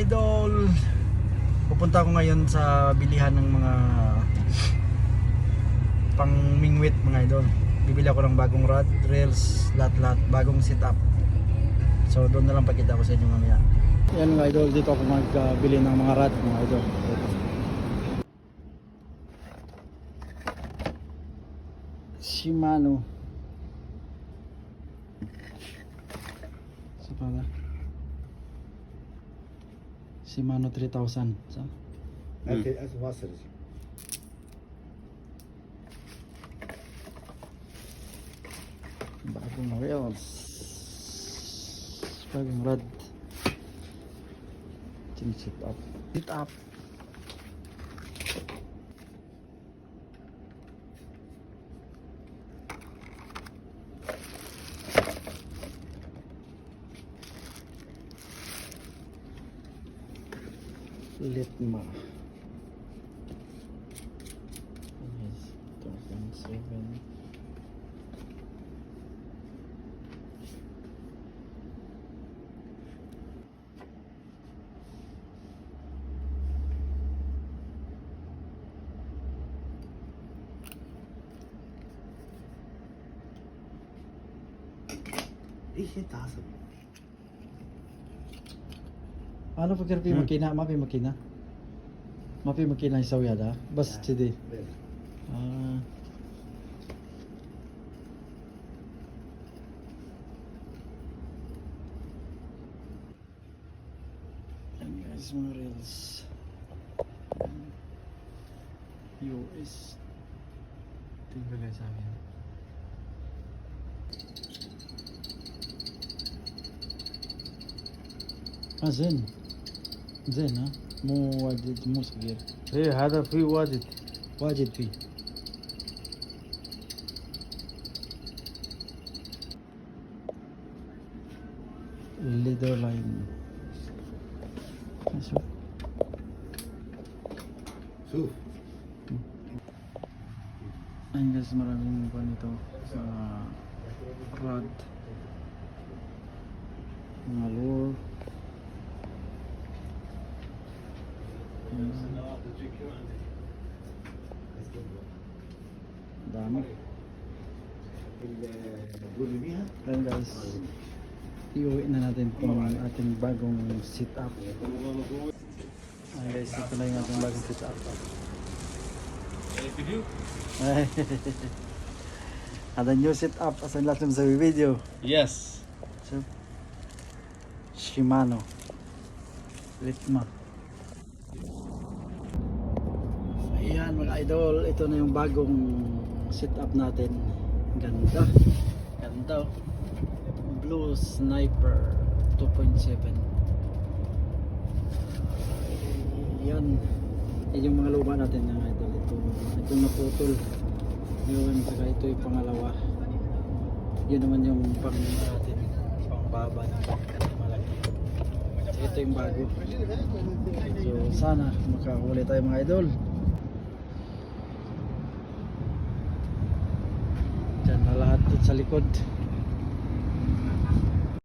idol. Pupunta ako ngayon sa bilihan ng mga pang mingwit mga idol. Bibili ako ng bagong rod, rails, lahat-lahat bagong setup so doon na lang pakita ko sa inyo mamaya. Yan mga idol. Dito ako magbili ng mga rod mga idol. Shimano sa pala Shimano 3000 sa Okay, as Wasser. bagong wheels bagong rod Chin sit up. Sit up Ulit ma. Yes, token seven. 이게 Ano pa kaya hmm. makina? Mapi makina? Mapi makina isaw yada? Bas yeah. chidi. Ah. Yan guys, mga reels. US. Tingnan guys sa amin. As in. زين ها؟ مو واجد مو صغير. إيه هذا فيه واجد. واجد فيه. الليدر لاين. شوف. شوف. maraming pa nito sa rod mga lure Hmm. Dami. Ayan guys, iuwi na natin itong ating bagong sit-up. Ayan guys, ito na yung ating bagong sit-up. And the new sit-up as in last time sa video. Yes. So, Shimano. Litma. Idol, ito na yung bagong setup natin. Ganda. Ganda. Blue Sniper 2.7. Yan. Yan yung mga luma natin mga idol. Ito, ito naputol. Yun, saka ito yung pangalawa. Yun naman yung pang natin. Pang baba na malaki. So, ito yung bago. So sana makahuli tayo mga idol. Diyan na lahat dito sa likod.